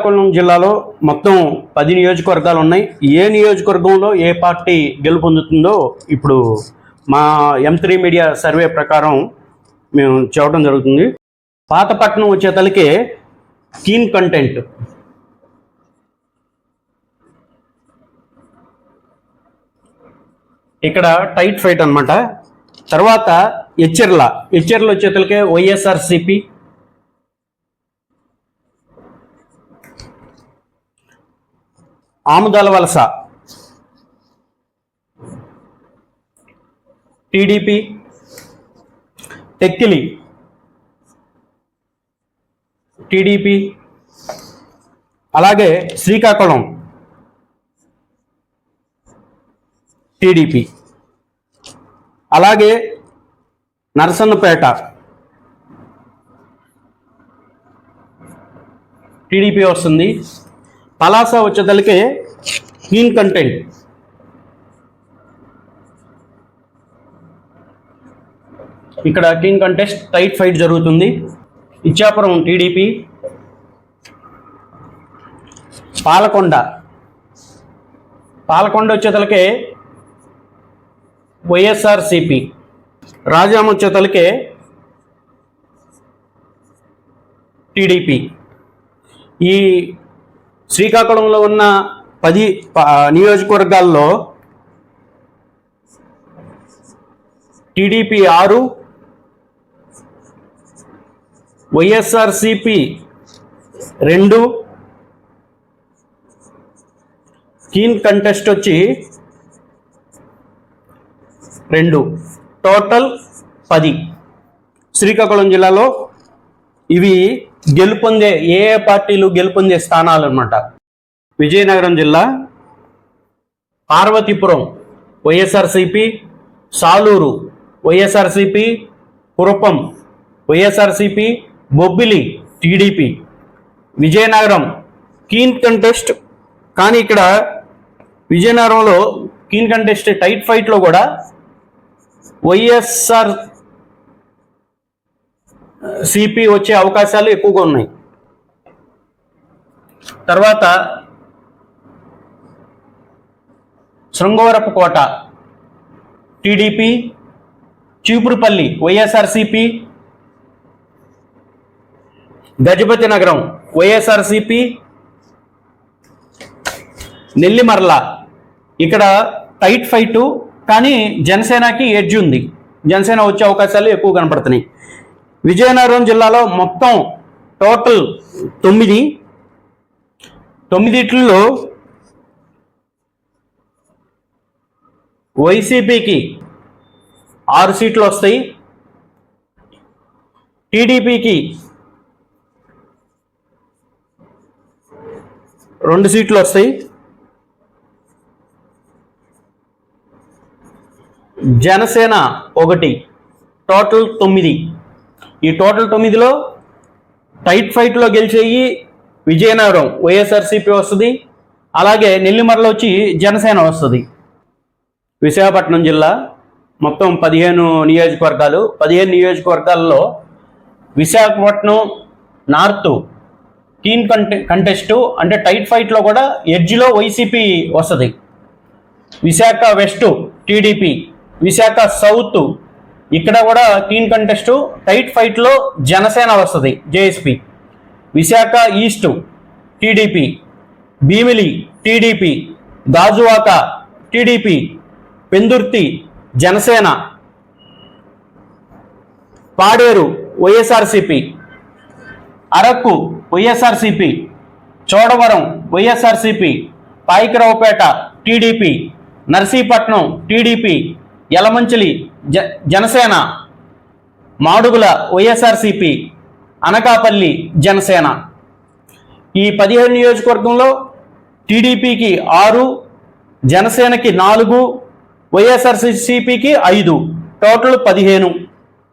శ్రీకాకుళం జిల్లాలో మొత్తం పది నియోజకవర్గాలు ఉన్నాయి. ఏ నియోజకవర్గంలో ఏ పార్టీ గెలుపొందుతుందో ఇప్పుడు మా ఎం త్రీ మీడియా సర్వే ప్రకారం మేము చెప్పడం జరుగుతుంది. పాతపట్నం వచ్చేతలకే కీన్ కంటెంట్ ఇక్కడ టైట్ ఫైట్ అనమాట తర్వాత Etcherla. Etcherla వచ్చేతలకే YSRCP Amadalavalasa. TDP. Tekkali. TDP. అలాగే శ్రీకాకుళం. టీడీపీ. అలాగే నరసన్నపేట. టీడీపీ వస్తుంది. పలాస వచ్చేదలకి క్లీన్ కంటెంట్. ఇక్కడ కింగ్ కంటెస్ట్ టైట్ ఫైట్ జరుగుతుంది. ఇచ్చాపురం టీడీపీ పాలకొండ. పాలకొండ వచ్చేతలకే వైఎస్ఆర్సిపి. రాజాం వచ్చేతలకే టీడీపీ. ఈ శ్రీకాకుళంలో ఉన్న పది ప- నియోజకవర్గాల్లో టీడీపీ ఆరు వైఎస్ఆర్సిపి రెండు కీన్ కంటెస్ట్ వచ్చి రెండు టోటల్ పది. శ్రీకాకుళం జిల్లాలో ఇవి గెలుపొందే ఏ ఏ పార్టీలు గెలుపొందే స్థానాలు అనమాట విజయనగరం జిల్లా Parvathipuram YSRCP Salur YSRCP Kurupam YSRCP Bobbili TDP. Vizianagaram keen contest కానీ ఇక్కడ విజయనగరంలో కీన్ కంటెస్ట్ టైట్ ఫైట్లో కూడా వైఎస్ఆర్ సిపి వచ్చే అవకాశాలు ఎక్కువగా ఉన్నాయి. తర్వాత Srungavarapu Kota TDP Cheepurupalli YSRCP Gajapathi Nagaram YSRCP Nellimarla. ఇక్కడ టైట్ ఫైటు కానీ జనసేనకి ఎడ్జ్ ఉంది. జనసేన వచ్చే అవకాశాలు ఎక్కువ కనపడుతున్నాయి. విజయనగరం జిల్లాలో మొత్తం టోటల్ తొమ్మిది. తొమ్మిదిట్లో వైసీపీకి ఆరు సీట్లు వస్తాయి. టీడీపీకి రెండు సీట్లు వస్తాయి. జనసేన ఒకటి టోటల్ తొమ్మిది. ఈ టోటల్ తొమ్మిదిలో టైట్ ఫైట్లో గెలిచేయి విజయనగరం వైఎస్ఆర్సీపీ వస్తుంది. అలాగే నెల్లిమర్లో వచ్చి జనసేన వస్తుంది. విశాఖపట్నం జిల్లా మొత్తం పదిహేను నియోజకవర్గాలు. పదిహేను నియోజకవర్గాల్లో విశాఖపట్నం నార్త్ టీమ్ కంటె కంటెస్టు అంటే టైట్ ఫైట్లో కూడా ఎడ్జ్లో వైసీపీ వస్తుంది. Visakha west TDP Visakha south ఇక్కడ కూడా క్లీన్ కంటెస్ట్ టైట్ ఫైట్లో జనసేన వస్తుంది JSP Visakha east TDP Bheemili TDP Gajuwaka TDP Pendurthi Janasena. Paderu YSRCP Araku YSRCP Chodavaram YSRCP Payakaraopeta TDP Narsipatnam TDP Yelamanchili జ Janasena Madugula YSRCP Anakapalli Janasena. ఈ పదిహేను నియోజకవర్గంలో టీడీపీకి ఆరు జనసేనకి నాలుగు వైఎస్ఆర్సీపీకి ఐదు టోటల్ పదిహేను.